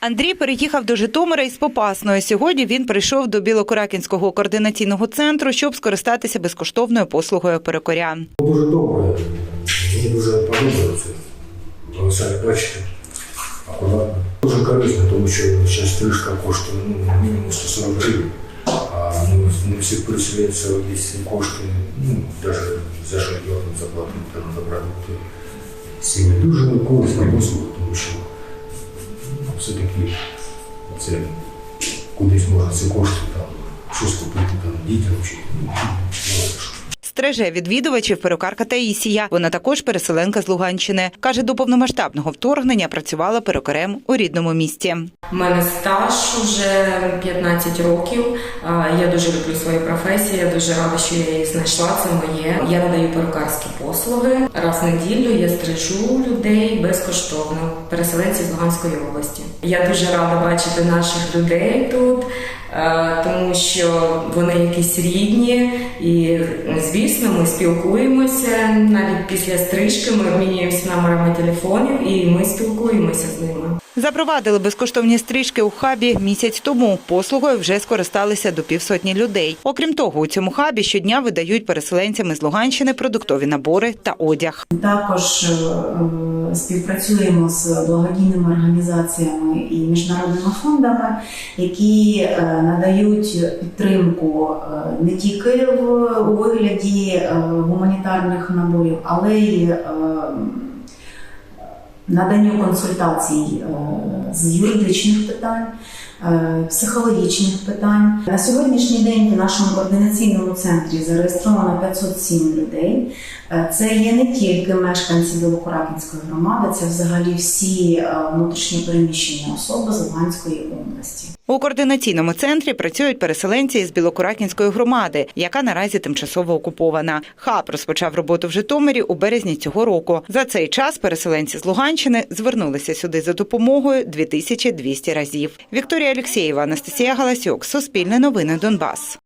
Андрій переїхав до Житомира із Попасної. Сьогодні він прийшов до Білокуракінського координаційного центру, щоб скористатися безкоштовною послугою перукаря. Дуже добре, мені дуже подобається. Ви самі бачите, акуратно. Дуже корисно, тому що зараз стрижка коштує ну, мінімум 140 гривень, а не, не всі переселяються десь коштує, ну, навіть за житло заплатити там за продукти. Дуже корисна послуга, це кудись можна ці кошти там, щось купити там, дітям чи ну, відвідувачів перукарка Таїсія. Вона також переселенка з Луганщини. Каже, до повномасштабного вторгнення працювала перукарем у рідному місті. У мене стаж вже 15 років. Я дуже люблю свою професію. Я дуже рада, що я її знайшла. Це моє. Я надаю перукарські послуги. Раз в неділю я стрижу людей безкоштовно, переселенців з Луганської області. Я дуже рада бачити наших людей тут. Тому що вони якісь рідні, і звісно, ми спілкуємося навіть після стрижки. Ми обмінюємося номерами телефонів і ми спілкуємося з ними. Запровадили безкоштовні стрижки у хабі місяць тому. Послугою вже скористалися до півсотні людей. Окрім того, у цьому хабі щодня видають переселенцям із Луганщини продуктові набори та одяг. Також е, е, співпрацюємо з благодійними організаціями і міжнародними фондами, які е, надають підтримку не тільки у вигляді гуманітарних наборів, але й наданню консультацій е, з юридичних питань. е, Психологічних питань на сьогоднішній день в нашому координаційному центрі зареєстровано 507 людей. Е, Це є не тільки мешканці Білокуракінської громади, це взагалі всі внутрішні переміщені особи з Луганської області. У координаційному центрі працюють переселенці із Білокуракінської громади, яка наразі тимчасово окупована. Хаб розпочав роботу в Житомирі у березні цього року. За цей час переселенці з Луганщини звернулися сюди за допомогою 2200 разів. Вікторія Алєксєєва, Анастасія Галасюк, Суспільне новини Донбас.